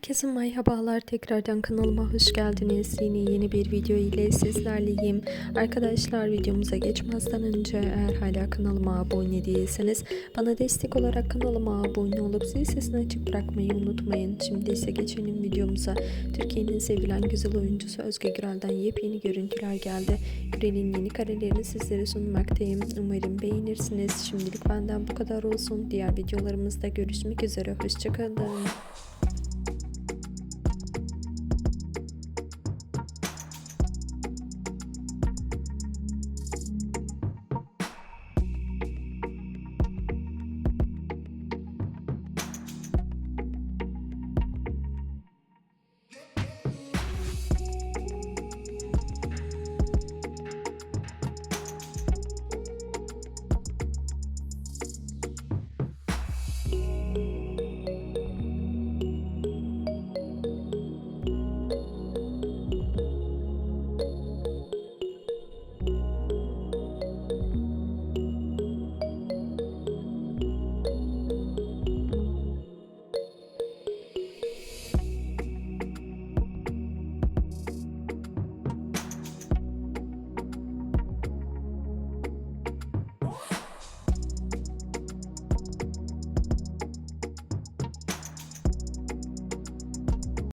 Herkese merhabalar tekrardan kanalıma hoş geldiniz. Yeni yeni bir video ile sizlerleyim. Arkadaşlar videomuza geçmezden önce eğer hala kanalıma abone değilseniz bana destek olarak kanalıma abone olup zil sesini açık bırakmayı unutmayın. Şimdi ise geçelim videomuza. Türkiye'nin sevilen güzel oyuncusu Özge Gürel'den yepyeni görüntüler geldi. Gürel'in yeni karelerini sizlere sunmaktayım. Umarım beğenirsiniz. Şimdilik benden bu kadar olsun. Diğer videolarımızda görüşmek üzere. Hoşçakalın.